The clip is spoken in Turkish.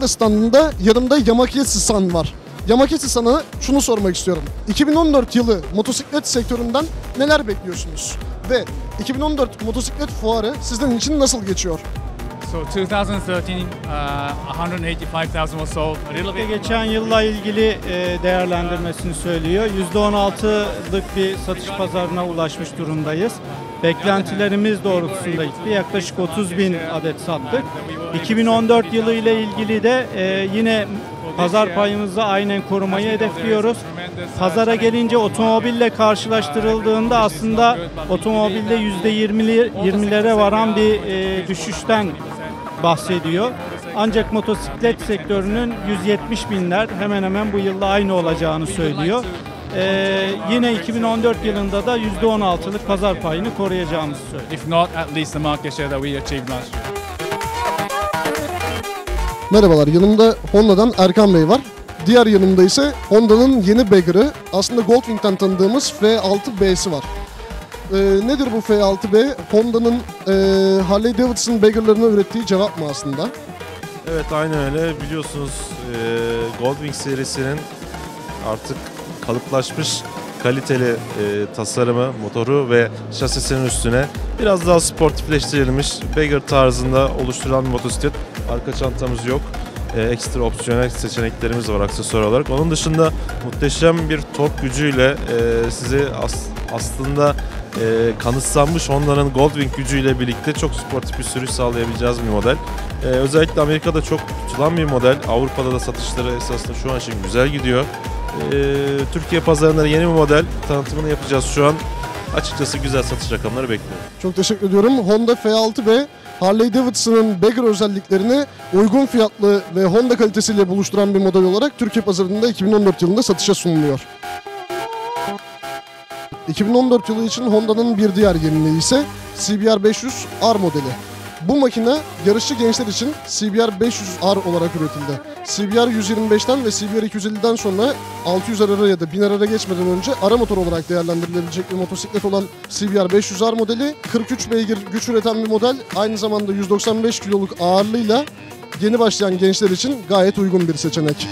Honda standında yanımda Yamaha San var. Yamaha San'a şunu sormak istiyorum. 2014 yılı motosiklet sektöründen neler bekliyorsunuz? Ve 2014 motosiklet fuarı sizin için nasıl geçiyor? So 2013, uh, 185,000 was sold. Geçen yılla ilgili e, değerlendirmesini söylüyor. %16'lık bir satış pazarına ulaşmış durumdayız. Beklentilerimiz doğrultusunda gitti. Yaklaşık 30 bin adet sattık. 2014 yılı ile ilgili de e, yine pazar payımızı aynen korumayı hedefliyoruz. Pazara gelince otomobille karşılaştırıldığında aslında otomobilde %20'li 20'lere varan bir e, düşüşten bahsediyor. Ancak motosiklet sektörünün 170 binler hemen hemen bu yılda aynı olacağını söylüyor. Ee, yine 2014 yılında da %16'lık pazar payını koruyacağımızı söylüyor. If not, at least the market share that we achieved last year. Merhabalar, yanımda Honda'dan Erkan Bey var. Diğer yanımda ise Honda'nın yeni bagger'ı, aslında Goldwing'den tanıdığımız F6B'si var. Ee, nedir bu F6B? Honda'nın e, Harley Davidson bagger'larına ürettiği cevap mı aslında? Evet aynen öyle. Biliyorsunuz e, Goldwing serisinin artık kalıplaşmış kaliteli e, tasarımı, motoru ve şasisinin üstüne biraz daha sportifleştirilmiş Bagger tarzında oluşturulan bir motosiklet. Arka çantamız yok. E, ekstra opsiyonel seçeneklerimiz var aksesuar olarak. Onun dışında muhteşem bir tork gücüyle e, sizi as- aslında e, kanıtsanmış Honda'nın Goldwing gücüyle birlikte çok sportif bir sürüş sağlayabileceğiz bir model. Ee, özellikle Amerika'da çok tutulan bir model. Avrupa'da da satışları esasında şu an için güzel gidiyor. Ee, Türkiye pazarında da yeni bir model. Tanıtımını yapacağız şu an. Açıkçası güzel satış rakamları bekliyorum. Çok teşekkür ediyorum. Honda F6B Harley Davidson'ın bagger özelliklerini uygun fiyatlı ve Honda kalitesiyle buluşturan bir model olarak Türkiye pazarında 2014 yılında satışa sunuluyor. 2014 yılı için Honda'nın bir diğer yeniliği ise CBR 500 R modeli. Bu makine yarışçı gençler için CBR 500 R olarak üretildi. CBR 125'ten ve CBR 250'den sonra 600 ara ya da 1000 ara geçmeden önce ara motor olarak değerlendirilebilecek bir motosiklet olan CBR 500 R modeli 43 beygir güç üreten bir model. Aynı zamanda 195 kiloluk ağırlığıyla yeni başlayan gençler için gayet uygun bir seçenek.